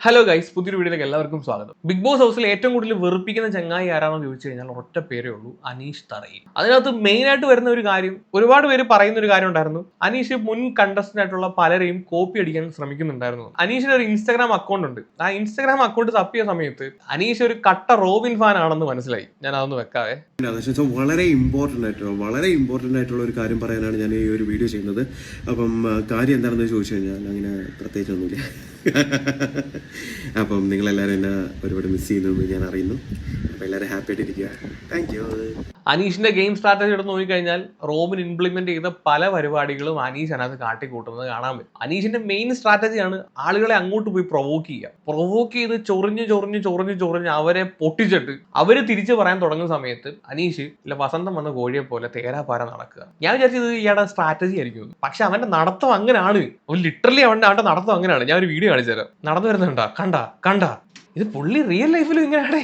Hello guys പുതിയൊരു വീഡിയോയിലേക്ക് എല്ലാവർക്കും സ്വാഗതം. ബിഗ് ബോസ് ഹൗസിൽ ഏറ്റവും കൂടുതൽ വെറുപ്പിക്കുന്ന ചങ്ങായി ആരാണെന്ന് ചോദിച്ചു കഴിഞ്ഞാൽ ഒറ്റ പേരേ ഉള്ളൂ അനീഷ് തറയിൽ. അതിനകത്ത് മെയിൻ ആയിട്ട് വരുന്ന ഒരു കാര്യം ഒരുപാട് പേര് പറയുന്ന ഒരു കാര്യം ഉണ്ടായിരുന്നു. അനീഷ് മുൻ കണ്ടസ്റ്റന്റ് ആയിട്ടുള്ള പലരെയും കോപ്പി അടിക്കാൻ ശ്രമിക്കുന്നുണ്ടായിരുന്നു. അനീഷിന് ഒരു ഇൻസ്റ്റാഗ്രാം അക്കൗണ്ട് ഉണ്ട്. ആ ഇൻസ്റ്റാഗ്രാം അക്കൗണ്ട് തപ്പിയ സമയത്ത് അനീഷ് ഒരു കട്ട റോബിൻ ഫാൻ ആണെന്ന് മനസ്സിലായി. ഞാൻ അതൊന്ന് വെക്കാവേ. വളരെ ഇമ്പോർട്ടന്റ് ആയിട്ടുള്ള വളരെ ഇമ്പോർട്ടന്റ് ആയിട്ടുള്ള ഒരു കാര്യം പറയാനാണ് ഞാൻ ഈ ഒരു വീഡിയോ ചെയ്യുന്നത്. അപ്പം കാര്യം എന്താണെന്ന് ചോദിച്ചു കഴിഞ്ഞാൽ അങ്ങനെ പ്രത്യേകിച്ചൊന്നുമില്ല. അപ്പം നിങ്ങളെല്ലാവരും എന്നെ ഒരുപാട് മിസ് ചെയ്യുന്നു ഞാൻ അറിയുന്നു. അപ്പം എല്ലാവരും ഹാപ്പി ആയിട്ടിരിക്കുക. താങ്ക് യു അനീഷിന്റെ ഗെയിം സ്ട്രാറ്റജി എടുത്ത് നോക്കിക്കഴിഞ്ഞാൽ റോമിൻ ഇംപ്ലിമെന്റ് ചെയ്ത പല പരിപാടികളും അനീഷ് അതിനകത്ത് കാട്ടിക്കൂട്ടുന്നത് കാണാൻ പറ്റും. അനീഷിന്റെ മെയിൻ സ്ട്രാറ്റജിയാണ് ആളുകളെ അങ്ങോട്ട് പോയി പ്രൊവോക്ക് ചെയ്യുക. പ്രൊവോക്ക് ചെയ്ത് ചൊറിഞ്ഞ് ചൊറിഞ്ഞ് ചൊറിഞ്ഞ് ചൊറിഞ്ഞ് അവരെ പൊട്ടിച്ചിട്ട് അവർ തിരിച്ചു പറയാൻ തുടങ്ങുന്ന സമയത്ത് അനീഷ് ഇല്ല വസന്തം വന്ന കോഴിയെ പോലെ തേരാപാര നടക്കുക. ഞാൻ വിചാരിച്ചത് ഇയാളുടെ സ്ട്രാറ്റജി ആയിരിക്കും പക്ഷെ അവന്റെ നടത്തം അങ്ങനെയാണ്. ലിറ്ററലി അവന്റെ അവന്റെ നടത്തം അങ്ങനെയാണ്. ഞാൻ ഒരു വീഡിയോ കാണിച്ചു തരാം നടന്നു വരുന്നുണ്ടാ? കണ്ട കണ്ട. ഇത് പുള്ളി റിയൽ ലൈഫിലും ഇങ്ങനെയാണ്.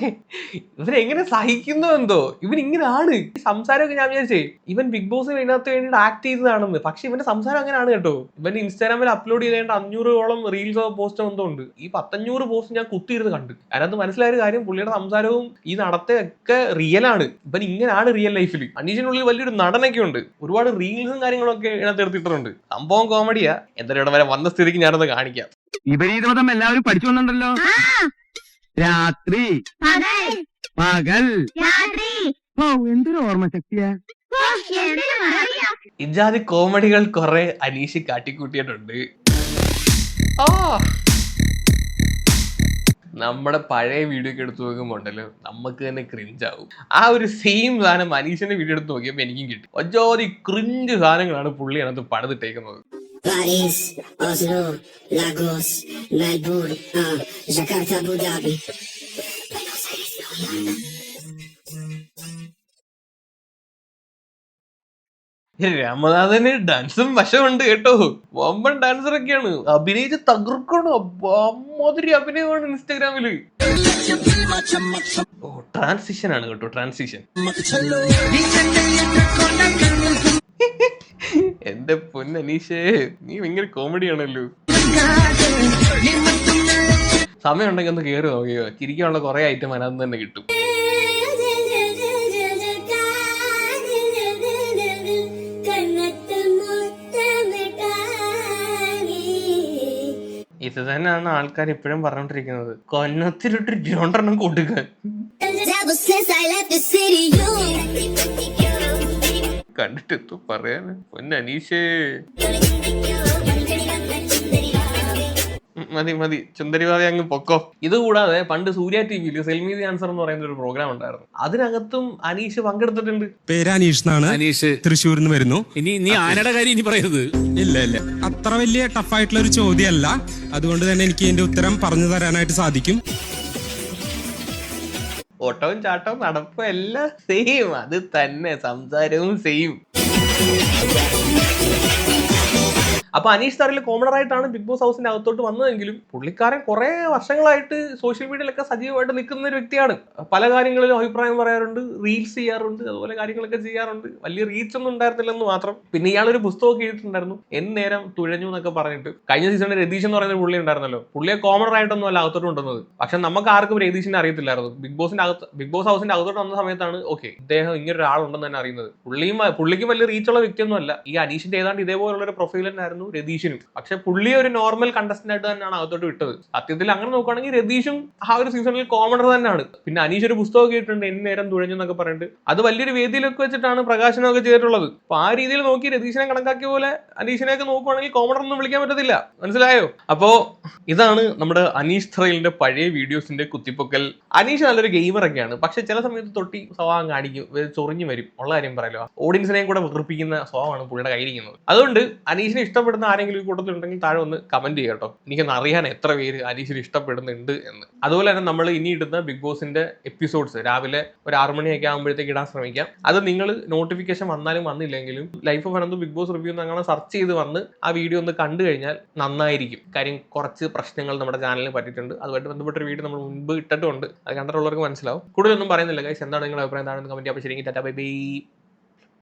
ഇവൻ എങ്ങനെ സഹിക്കുന്നു എന്തോ? ഇവൻ ഇങ്ങനെയാണ് ഈ സംസാരമൊക്കെ ഞാൻ വിചാരിച്ചേ ഇവൻ ബിഗ് ബോസ് ഇതിനകത്ത് വേണ്ടിയിട്ട് ആക്ട് ചെയ്തതാണെന്ന്. പക്ഷെ ഇവന്റെ സംസാരം അങ്ങനെയാണ് കേട്ടോ. ഇവൻ ഇൻസ്റ്റാഗ്രാമിൽ അപ്ലോഡ് ചെയ്തേണ്ട അഞ്ഞൂറോളം റീൽസോ പോസ്റ്റോ എന്തോ ഉണ്ട്. ഈ പത്തഞ്ഞൂറ് പോസ്റ്റ് ഞാൻ കുത്തിയിരുന്ന് കണ്ടു. അതിനകത്ത് മനസ്സിലായ ഒരു കാര്യം പുള്ളിയുടെ സംസാരവും ഈ നടത്തൊക്കെ റിയൽ ആണ്. ഇവൻ ഇങ്ങനെയാണ് റിയൽ ലൈഫിൽ അനീഷിനുള്ളിൽ വലിയൊരു നടനൊക്കെ ഉണ്ട്. ഒരുപാട് റീൽസും കാര്യങ്ങളൊക്കെ ഇതിനകത്ത് എടുത്തിട്ടുണ്ട്. സംഭവം കോമഡിയാ എന്തായാലും ഇവിടെ വരെ വന്ന സ്ഥിതിക്ക് ഞാനത് കാണിക്കാം. വിപരീതമതം എല്ലാവരും പഠിച്ചു വന്നിട്ടുണ്ടല്ലോ. രാത്രി. പകൽ. ഓ എന്തൊരു ഓർമ്മ ശക്തിയാ. ഇജാതി കോമഡികൾ കുറെ അനീഷ് കാട്ടിക്കൂട്ടിയിട്ടുണ്ട്. ഓ നമ്മുടെ പഴയ വീഡിയോ ഒക്കെ എടുത്ത് നോക്കുമ്പോൾ ഉണ്ടല്ലോ നമുക്ക് തന്നെ ക്രിഞ്ച് ആവും. ആ ഒരു സെയിം സാധനം അനീഷിന്റെ വീഡിയോ എടുത്ത് നോക്കിയപ്പോൾ എനിക്കും കിട്ടി. ഒജോതി ക്രിഞ്ച് സാധനങ്ങളാണ് പുള്ളി അതിനകത്ത് പണിതിട്ടേക്കുന്നത്. Paris, Oslo, Lagos, Melbourne, uh, Jakarta, Abu Dhabi. രാമനാഥന് ഡാൻസും വശമുണ്ട് കേട്ടോ. വമ്പൻ ഡാൻസർ ഒക്കെയാണ് അഭിനയിച്ച് തകർക്കണു? അമ്മാതിരി അഭിനയമാണ് ഇൻസ്റ്റാഗ്രാമിൽ. ഓ ട്രാൻസിഷൻ ആണ് കേട്ടോ ട്രാൻസിഷൻ എന്റെ പൊന്നനീഷേ നീ ഭയങ്കര കോമഡി ആണല്ലോ. സമയം ഉണ്ടെങ്കിൽ ഒന്ന് കേറി നോക്കിയോ ചിരിക്കാനുള്ള കുറെ ഐറ്റം അതിനകത്ത് തന്നെ കിട്ടും. ഇത് തന്നെയാണ് ആൾക്കാർ ഇപ്പോഴും പറഞ്ഞോണ്ടിരിക്കുന്നത് കൊന്നത്തിലിട്ട് രണ്ടെണ്ണം കൊടുക്കാൻ കണ്ടിട്ട് എന്തോ പറയാന് പൊന്നനീഷേ മതി മതി. ചുന്തരിവാദി അങ്ങ് പൊക്കോ. ഇത് കൂടാതെ പണ്ട് സൂര്യ ടി വിയിൽ സെൽമി ദി ആൻസർ എന്ന് പറയുന്ന ഒരു പ്രോഗ്രാം ഉണ്ടായിരുന്നു. അതിനകത്തും അനീഷ് പങ്കെടുത്തിട്ടുണ്ട്. പേര് അനീഷ് എന്നാണ് അനീഷ്. തൃശ്ശൂരിൽ നിന്ന് വരുന്നു. ഇനി നീ ആനയുടെ കാര്യം ഇനി പറയരുത്. ഇല്ല ഇല്ല. അത്ര വലിയ ടഫായിട്ടുള്ള ഒരു ചോദ്യമല്ല. അതുകൊണ്ട് തന്നെ എനിക്ക് ഇതിന്റെ ഉത്തരം പറഞ്ഞു തരാനായിട്ട് സാധിക്കും. ഓട്ടവും ചാട്ടവും നടപ്പും എല്ലാം സെയിം അത് തന്നെ സംസാരവും സെയിം അപ്പൊ അനീഷ് തറിൽ കോമണർ ആയിട്ടാണ് ബിഗ് ബോസ് ഹൗസിന്റെ അകത്തോട്ട് വന്നതെങ്കിലും പുള്ളിക്കാരൻ കുറെ വർഷങ്ങളായിട്ട് സോഷ്യൽ മീഡിയയിലൊക്കെ സജീവമായിട്ട് നിൽക്കുന്ന ഒരു വ്യക്തിയാണ്. പല കാര്യങ്ങളിലും അഭിപ്രായം പറയാറുണ്ട് റീൽസ് ചെയ്യാറുണ്ട് അതുപോലെ കാര്യങ്ങളൊക്കെ ചെയ്യാറുണ്ട്. വലിയ റീച്ച് ഒന്നും ഉണ്ടായിരുന്നില്ലെന്ന് മാത്രം. പിന്നെ ഇയാളൊരു പുസ്തകമൊക്കെ എഴുതിയിട്ടുണ്ടായിരുന്നു. എൻ നേരം തുഴഞ്ഞു എന്നൊക്കെ പറഞ്ഞിട്ട്. കഴിഞ്ഞ സീസണിൽ രതീഷ് എന്ന് പറയുന്ന പുള്ളി ഉണ്ടായിരുന്നല്ലോ. പുള്ളിയെ കോമണർ ആയിട്ടൊന്നും അല്ല അകത്തോട്ട് കൊണ്ടുവന്നത്. പക്ഷെ നമുക്ക് ആർക്കും രതീഷിനെ അറിയത്തില്ലായിരുന്നു. ബിഗ് ബോസിന്റെ അകത്ത് ബിഗ് ബോസ് ഹൗസിന്റെ അകത്തോട്ട് വന്ന സമയത്താണ് ഓക്കെ ഇദ്ദേഹം ഇങ്ങനെ ഒരാളുണ്ടെന്ന് തന്നെ അറിയുന്നത്. പുള്ളിയും പുള്ളിക്ക് വലിയ റീച്ചുള്ള വ്യക്തിയൊന്നും അല്ല ഈ അനീഷിന്റെ ഏതാണ്ട് ഇതേപോലുള്ള ഒരു പ്രൊഫൈൽ തന്നെയായിരുന്നു രതീഷിനും. പക്ഷെ പുള്ളി ഒരു നോർമൽ കണ്ടസ്റ്റന്റ് ആയിട്ട് തന്നെയാണ് അകത്തോട്ട് വിട്ടത്. സത്യത്തിൽ അങ്ങനെ നോക്കുകയാണെങ്കിൽ രതീഷും ആ ഒരു സീസണിൽ കോമണർ തന്നെയാണ്. പിന്നെ അനീഷ് ഒരു പുസ്തകം കേട്ടിട്ടുണ്ട് എന്ന് നേരം തുഴഞ്ഞു എന്നൊക്കെ പറഞ്ഞിട്ട്. അത് വലിയൊരു വേദിയിലൊക്കെ വെച്ചിട്ടാണ് പ്രകാശനമൊക്കെ ചെയ്തിട്ടുള്ളത്. അപ്പൊ ആ രീതിയിൽ നോക്കി രതീഷിനെ കണക്കാക്കിയ പോലെ അനീഷിനെയൊക്കെ നോക്കുവാണെങ്കിൽ കോമണർ ഒന്നും വിളിക്കാൻ പറ്റത്തില്ല. മനസ്സിലായോ? അപ്പോ ഇതാണ് നമ്മുടെ അനീഷ് ത്രയിലിന്റെ പഴയ വീഡിയോസിന്റെ കുത്തിപ്പൊക്കൽ. അനീഷ് നല്ലൊരു ഗെയിമർ ഒക്കെയാണ്. പക്ഷെ ചില സമയത്ത് തൊട്ടി സ്വഭാവം കാണിക്കും ചൊറിഞ്ഞു വരും. ഉള്ള കാര്യം പറയലോ ഓഡിയൻസിനെയും കൂടെ വെറുപ്പിക്കുന്ന സ്വഭാവമാണ് പുള്ളിയുടെ കയ്യിരിക്കുന്നത് അതുകൊണ്ട് അനീഷിനെ ഇഷ്ടപ്പെടുന്ന ആരെങ്കിലും ഈ കൂട്ടത്തിലുണ്ടെങ്കിൽ താഴെ ഒന്ന് കമന്റ് ചെയ്യട്ടോ എനിക്കൊന്ന് അറിയാൻ എത്ര പേര് അനീഷിനെ ഇഷ്ടപ്പെടുന്നുണ്ട് എന്ന്. അതുപോലെ തന്നെ നമ്മൾ ഇനി ഇടുന്ന ബിഗ് ബോസിന്റെ എപ്പിസോഡ്സ് രാവിലെ ഒരു ആറു മണിയൊക്കെ ആകുമ്പോഴത്തേക്ക് ഇടാൻ ശ്രമിക്കാം. അത് നിങ്ങൾ നോട്ടിഫിക്കേഷൻ വന്നാലും വന്നില്ലെങ്കിലും life of Ananth big boss review എന്ന് അങ്ങനെ സെർച്ച് ചെയ്ത് വന്ന് ആ വീഡിയോ ഒന്ന് കണ്ടു കഴിഞ്ഞാൽ നന്നായിരിക്കും. കാര്യം കുറച്ച് പ്രശ്നങ്ങൾ നമ്മുടെ ചാനലിൽ പറ്റിയിട്ടുണ്ട്. അതുമായിട്ട് ബന്ധപ്പെട്ട ഒരു വീഡിയോ നമ്മൾ മുൻപ് ഇട്ടിട്ടുണ്ട്. അത് കണ്ടിട്ടുള്ളവർക്ക് മനസ്സിലാവും. കൂടുതലൊന്നും പറയുന്നില്ല കൈസ് എന്താണ് നിങ്ങളുടെ അഭിപ്രായം? എന്താണെന്ന് കമന്റ് ചെയ്യാം അപ്പോൾ ശരി ടാറ്റാ ബൈ ബൈ.